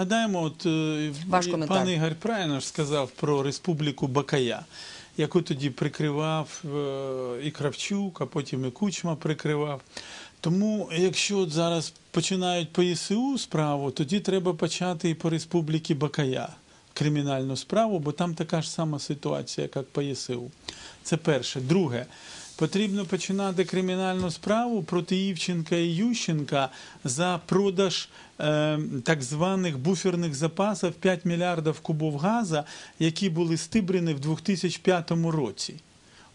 Гадаємо, от е, Ваш пан Ігор правильно ж сказав про республіку Бакая, яку тоді прикривав е, і Кравчук, а потім і Кучма прикривав. Тому, якщо от зараз починають по ЄСУ справу, тоді треба почати і по республіці Бакая кримінальну справу, бо там така ж сама ситуація, як по ЄСУ. Це перше. Друге. Потрібно починати кримінальну справу проти Івченка і Ющенка за продаж е, так званих буферних запасів 5 мільярдів кубов газу, які були стибрені в 2005 році.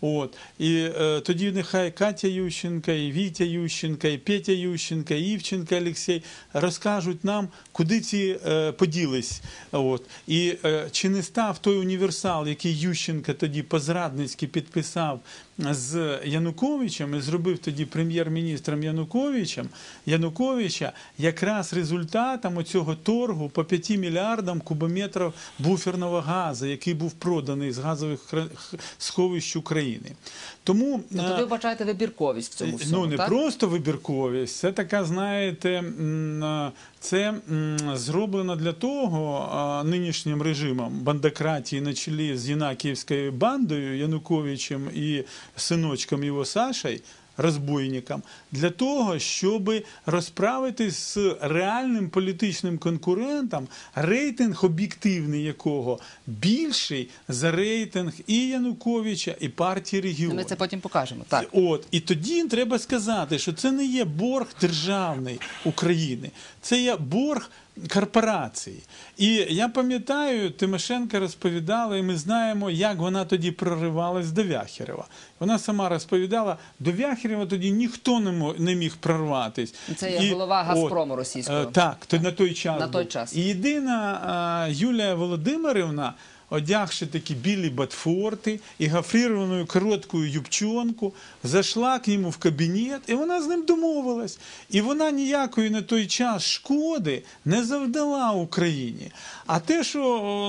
От і е, тоді нехай Катя Ющенка, і Вітя Ющенка, і Петя Ющенка, і Івченка Олексій розкажуть нам, куди ці е, поділись. От і е, чи не став той універсал, який Ющенка тоді по-зрадницьки підписав з Януковичем і зробив тоді прем'єр-міністром Януковичем Януковича, якраз результатом оцього торгу по 5 мільярдам кубометрів буферного газу, який був проданий з газових сховищ України. Тому Тобто е, ви вбачаєте вибірковість в цьому всьому, Ну, не так? просто вибірковість, це така, знаєте, це м, зроблено для того нинішнім режимом бандократії на чолі з Єнакіївською бандою Януковичем і синочком його Сашей. Розбойникам для того, щоб розправитись з реальним політичним конкурентом, рейтинг об'єктивний якого більший за рейтинг і Януковича, і партії регіонів. Ми це потім покажемо. Так. От і тоді треба сказати, що це не є борг державний України, це є борг корпорації. І я пам'ятаю, Тимошенко розповідала, і ми знаємо, як вона тоді проривалась до Вяхерева. Вона сама розповідала, до Вяхерева тоді ніхто не мо- не міг прорватись. Це є голова «Газпрому» російського. е, Так, то на той час. На той був. час. І єдина а, Юлія Володимирівна, одягши такі білі батфорти і гафрірованою короткою юбчонку, зайшла к ньому в кабінет, і вона з ним домовилась. І вона ніякої на той час шкоди не завдала Україні. А те, що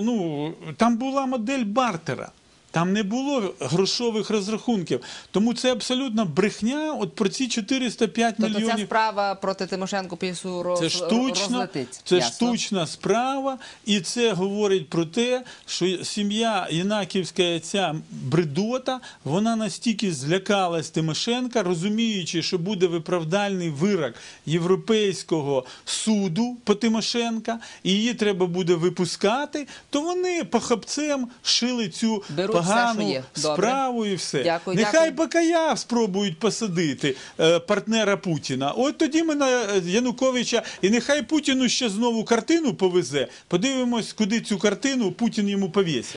ну, там була модель бартера. Там не було грошових розрахунків. Тому це абсолютно брехня от про ці 405 Тобто ця мільйонів. справа проти Тимошенко ПІСУ роз, Це штучно, розлетить. це Ясно. штучна справа, і це говорить про те, що сім'я Єнаківська ця бредота, вона настільки злякалась Тимошенка, розуміючи, що буде виправдальний вирок Європейського суду по Тимошенка, і її треба буде випускати, то вони похапцем шили цю Беруть все, погану що є. Справу і все. Дякую, Нехай дякую. Бакая спробують посадити е, партнера Путіна. От тоді ми на е, Януковича, і нехай Путіну ще знову картину повезе. Подивимось, куди цю картину Путін йому повісить.